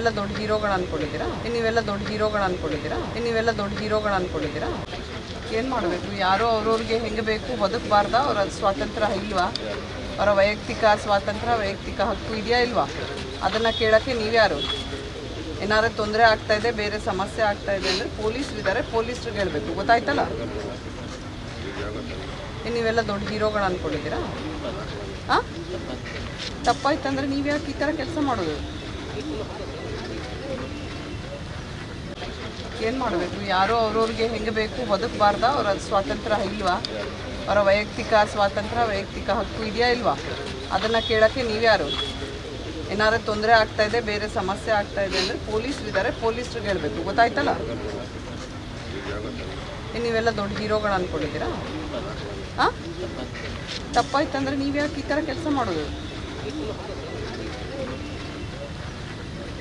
ನೀವೆಲ್ಲ ದೊಡ್ಡ ಹೀರೋಗಳು ಅನ್ಕೊಂಡಿದ್ದೀರಾ? ನೀವೆಲ್ಲ ದೊಡ್ಡ ಹೀರೋಗಳು ಅನ್ಕೊಂಡಿದ್ದೀರಾ? ನೀವೆಲ್ಲ ದೊಡ್ಡ ಹೀರೋಗಳು ಅನ್ಕೊಂಡಿದ್ದೀರಾ? ಏನು ಮಾಡಬೇಕು? ಯಾರೋ ಅವ್ರವ್ರಿಗೆ ಹೆಂಗೆ ಬೇಕು? ಬದುಕಬಾರ್ದ? ಅವರ ಸ್ವಾತಂತ್ರ್ಯ ಇಲ್ವಾ? ಅವರ ವೈಯಕ್ತಿಕ ಸ್ವಾತಂತ್ರ್ಯ, ವೈಯಕ್ತಿಕ ಹಕ್ಕು ಇದೆಯಾ ಇಲ್ವಾ? ಅದನ್ನು ಕೇಳೋಕ್ಕೆ ನೀವ್ಯಾರು ಏನಾದ್ರು ತೊಂದರೆ ಆಗ್ತಾ ಇದೆ, ಬೇರೆ ಸಮಸ್ಯೆ ಆಗ್ತಾ ಇದೆ ಅಂದರೆ ಇದ್ದಾರೆ ಪೊಲೀಸ್ರಿಗೆ ಹೇಳಬೇಕು. ಗೊತ್ತಾಯ್ತಲ್ಲ? ನೀವೆಲ್ಲ ದೊಡ್ಡ ಹೀರೋಗಳು ಅನ್ಕೊಂಡಿದ್ದೀರಾ? ಹಾಂ ತಪ್ಪಾಯ್ತಂದ್ರೆ ನೀವು ಯಾಕೆ ಈ ಥರ ಕೆಲಸ ಮಾಡೋದು? ಏನು ಮಾಡಬೇಕು? ಯಾರೋ ಅವ್ರವ್ರಿಗೆ ಹೆಂಗೆ ಬೇಕು? ಬದುಕಬಾರ್ದ ಅವರ ಸ್ವಾತಂತ್ರ್ಯ ಇಲ್ವಾ? ಅವರ ವೈಯಕ್ತಿಕ ಸ್ವಾತಂತ್ರ್ಯ, ವೈಯಕ್ತಿಕ ಹಕ್ಕು ಇದೆಯಾ ಇಲ್ವಾ? ಅದನ್ನು ಕೇಳೋಕ್ಕೆ ನೀವ್ಯಾರು ಏನಾದ್ರು ತೊಂದರೆ ಆಗ್ತಾ ಇದೆ, ಬೇರೆ ಸಮಸ್ಯೆ ಆಗ್ತಾ ಇದೆ ಅಂದರೆ ಪೊಲೀಸ್ ಇದ್ದಾರೆ ಪೊಲೀಸ್ರಿಗೆ ಹೇಳಬೇಕು. ಗೊತ್ತಾಯ್ತಲ್ಲ? ನೀವೆಲ್ಲ ದೊಡ್ಡ ಹೀರೋಗಳು ಅಂದ್ಕೊಂಡಿದ್ದೀರಾ ಹಾಂ ತಪ್ಪಾಯ್ತಂದ್ರೆ ನೀವು ಯಾಕೆ ಈ ಥರ ಕೆಲಸ ಮಾಡೋದು?